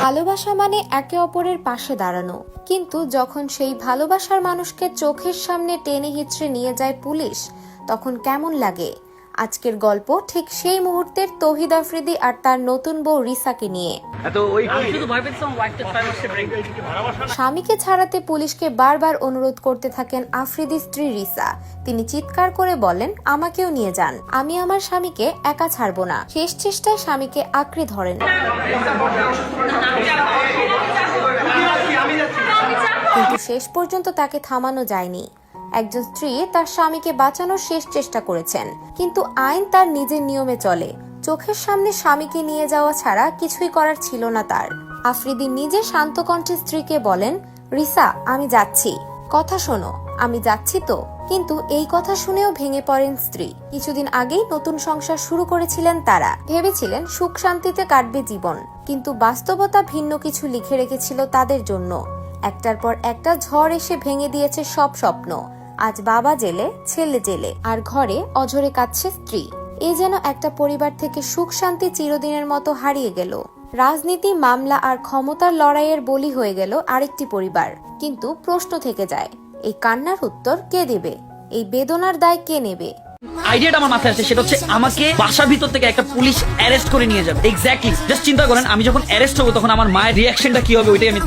ভালোবাসা মানে একে অপরের পাশে দাঁড়ানো। কিন্তু যখন সেই ভালোবাসার মানুষকে চোখের সামনে টেনে হিচড়ে নিয়ে যায় পুলিশ, তখন কেমন লাগে? আজকের গল্প ঠিক সেই মুহূর্তের তহিদ আফ্রিদি আর তার নতুন বউ রিসাকে নিয়ে। স্বামীকে ছাড়াতে পুলিশকে বারবার অনুরোধ করতে থাকেন আফ্রিদি স্ত্রী রিসা। তিনি চিৎকার করে বলেন আমাকেও নিয়ে যান। আমি আমার স্বামীকে একা ছাড়বো না। শেষ চেষ্টায় স্বামীকে আঁকড়ে ধরেন। কিন্তু শেষ পর্যন্ত তাকে থামানো যায়নি। একজন স্ত্রী তার স্বামীকে বাঁচানোর শেষ চেষ্টা করেছেন, কিন্তু আইন তার নিজের নিয়মে চলে। চোখের সামনে স্বামীকে নিয়ে যাওয়া ছাড়া কিছুই করার ছিল না তার। আফ্রিদি নিজে শান্ত কণ্ঠে স্ত্রীকে বলেন, রিসা, আমি যাচ্ছি। কথা শোনো, আমি যাচ্ছি তো। কিন্তু এই কথা শুনেও ভেঙে পড়েন স্ত্রী। কিছুদিন আগেই নতুন সংসার শুরু করেছিলেন তারা। ভেবেছিলেন সুখ শান্তিতে কাটবে জীবন, কিন্তু বাস্তবতা ভিন্ন কিছু লিখে রেখেছিল তাদের জন্য। একটার পর একটা ঝড় এসে ভেঙে দিয়েছে সব স্বপ্ন। আজ বাবা জেলে, ছেলে জেলে, আর ঘরে অঝরে কাঁদছে স্ত্রী। এ যেন একটা পরিবার থেকে সুখ শান্তি চিরদিনের মতো হারিয়ে গেল। রাজনীতি, মামলা আর ক্ষমতার লড়াইয়ের বলি হয়ে গেল আরেকটি পরিবার। কিন্তু প্রশ্ন থেকে যায়, এই কান্নার উত্তর কে দেবে? এই বেদনার দায় কে নেবে? আইডিয়াটা আমার মাথায় আসে সেটা হচ্ছে আমাকে বাসার ভিতর থেকে একটা পুলিশ অ্যারেস্ট করে নিয়ে যাবে। এক্স্যাক্টলি জাস্ট চিন্তা করেন, আমি যখন অ্যারেস্ট হব তখন আমার মায়ের রিয়াকশনটা কি হবে ওইটাই আমি